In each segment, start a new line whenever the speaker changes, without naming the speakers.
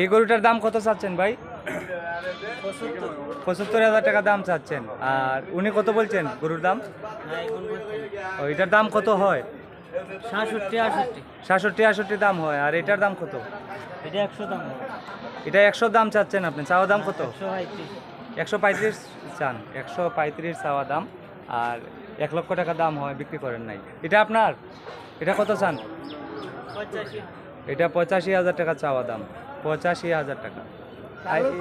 এই গরুটার দাম কত চাচ্ছেন ভাই? পঁচাত্তর হাজার টাকা দাম চাচ্ছেন। আর উনি কত বলছেন গরুর দাম? ও, এটার দাম কত হয়?
সাতষট্টি
আষট্টি দাম হয়। আর এটার দাম কত?
এটা একশো দাম
এটা একশো দাম চাচ্ছেন আপনি। চাওয়া দাম কত?
একশো পঁয়ত্রিশ।
চান। একশো পঁয়ত্রিশ চাওয়া দাম। আর এক লক্ষ টাকা দাম হয় বিক্রি করেন নাই। এটা আপনার? এটা কত চান? এটা পঁচাশি হাজার টাকা চাওয়া দাম। পঁচাশি হাজার টাকা।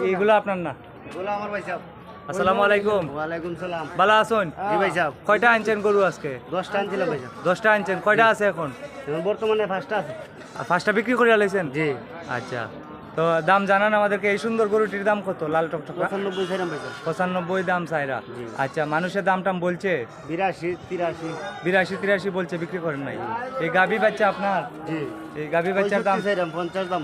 এইগুলো আপনার না?
বলো আমার ভাই সাহেব।
আসসালামু আলাইকুম।
ওয়ালাইকুম সালাম।
ভালো আছেন
জি ভাই সাহেব।
কয়টা আনছেন গরু আজকে?
দশটা আনছিলাম ভাই সাহেব।
দশটা আনছেন। কয়টা আছে এখন?
এখন বর্তমানে ফার্স্টটা আছে।
আর ফার্স্টটা বিক্রি করে আলাইছেন?
জি।
আচ্ছা। তো দাম জানান আমাদেরকে। এই সুন্দর গরুটির দাম কত? লাল টকটকা?
পঁচানব্বই ছিলাম ভাই
পঁচানব্বই দাম সাইরা। আচ্ছা মানুষের দাম টাম বলছে?
বিরাশি তিরাশি।
বিরাশি তিরাশি বলছে বিক্রি করেন নাই। এই গাভী বাচ্চা আপনার?
জি।
এই গাভী বাচ্চার দাম?
পঞ্চাশ দাম।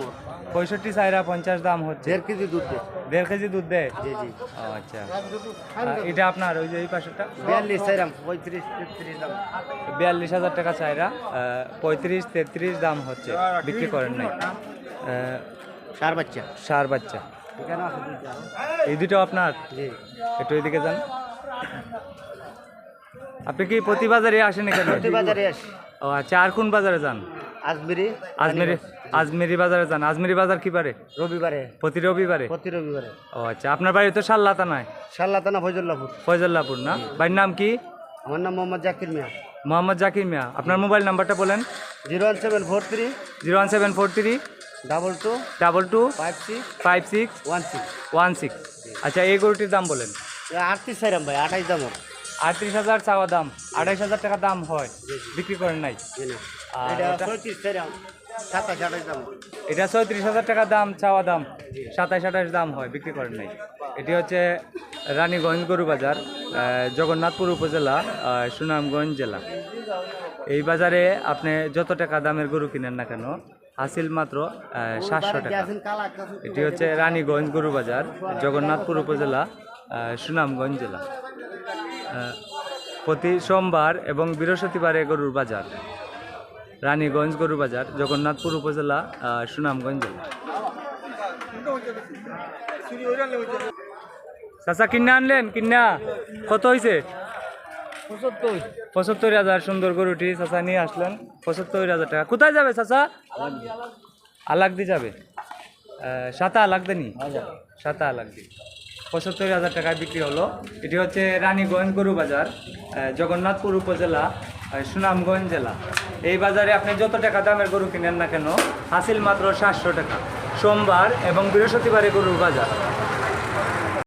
পঁয়ষট্টি সাইরা পঞ্চাশ দাম হচ্ছে।
দেড় কেজি দুধ দেয়।
দেড় কেজি দুধ দেয়?
জি জি।
আচ্ছা। এটা আপনার ওই যে এই পাশেটা
বিয়াল্লিশ ছিলাম পঁয়ত্রিশ তেত্রিশ দাম।
বিয়াল্লিশ হাজার টাকা চাইরা পঁয়ত্রিশ তেত্রিশ দাম হচ্ছে। বিক্রি করেন নাই।
সার বাচ্চা।
সার বাচ্চা। এই দুটো আপনার? একটু এদিকে যান। আপনি কি প্রতি বাজারে আসেন এখানে?
প্রতি বাজারে আসি।
ও আচ্ছা আর কোন বাজারে যান?
আজমিরি
আজমেরি আজমেরি বাজারে যান। আজমেরি বাজার কি পারে
রবিবারে।
প্রতি রবিবারে?
প্রতি রবিবারে।
ও আচ্ছা আপনার বাড়ি তো সাল্লাতা নয়?
সাল্লাতানা ফজল্লাপুর
ফয়জল্লাপুর না? বাড়ির নাম কি?
আমার নাম মোহাম্মদ জাকির মিয়া।
মোহাম্মদ জাকির মিয়া। আপনার মোবাইল নাম্বারটা বলেন।
Zero one seven four three
zero one seven four three
double two
double two
five six
five six
one six.
One six. আচ্ছা এই গরুটির দাম বলেন।
আটত্রিশ ছিলাম ভাই আঠাইশ দাম।
আটত্রিশ হাজার চাওয়া দাম আঠাইশ হাজার টাকা দাম হয় বিক্রি করেন নাই।
এটা সাতাশ
ছয়ত্রিশ হাজার টাকা দাম চাওয়া দাম সাতাইশ আঠাইশ দাম হয় বিক্রি করেন নাই। এটি হচ্ছে রানীগঞ্জ গরু বাজার জগন্নাথপুর উপজেলা সুনামগঞ্জ জেলা। এই বাজারে আপনি যত টাকা দামের গরু কিনেন না কেন হাসিল মাত্র সাতশো টাকা। এটি হচ্ছে রানীগঞ্জ গরু বাজার জগন্নাথপুর উপজেলা সুনামগঞ্জ জেলা। প্রতি সোমবার এবং বৃহস্পতিবারে গরুর বাজার। রানীগঞ্জ গরুর বাজার জগন্নাথপুর উপজেলা সুনামগঞ্জ জেলা। চাচা কিনে আনলেন? কিনা? কত হয়েছে
পঁচাত্তর।
পঁচাত্তর হাজার সুন্দর গরুটি চাচা নিয়ে আসলেন। পঁচাত্তর হাজার টাকা। কোথায় যাবে চাচা? আলাগদি যাবে। সাতা আলাগদি নি? সাতা আলাগদি। পঁচাত্তর হাজার টাকায় বিক্রি হলো। এটি হচ্ছে রানীগঞ্জ গরু বাজার জগন্নাথপুর উপজেলা সুনামগঞ্জ জেলা। এই বাজারে আপনি যত টাকা দামের গরু কিনেন না কেন, হাসিল মাত্র সাতশো টাকা। সোমবার এবং বৃহস্পতিবারে গরুর বাজার।